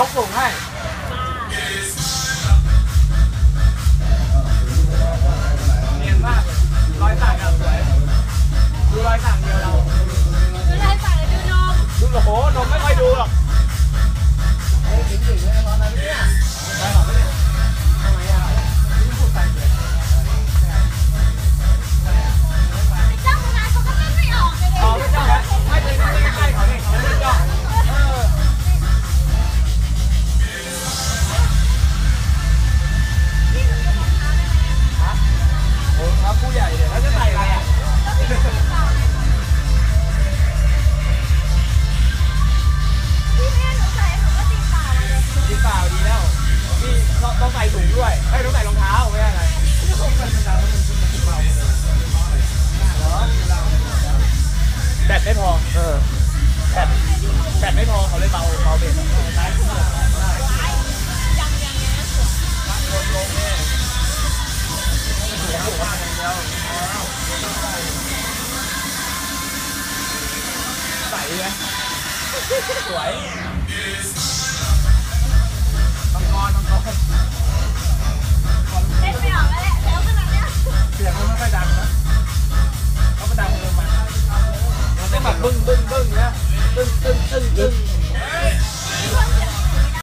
ยกสูงให้เนียนมากเลยรอยสักอะสวย ดูรอยสักเดียวเรา ดูได้ใส่ดูนม ดูโอ้โหนมไม่ค่อยดูหรอก ด้วยไม่ต้องใส่รองเท้าไม่ใช่อะไรแบตไม่พอเออแบตแบตไม่พอเขาเลยเบาเบาเบสยังยังยังใส่ไหมสวย เขาก็ดังเกิ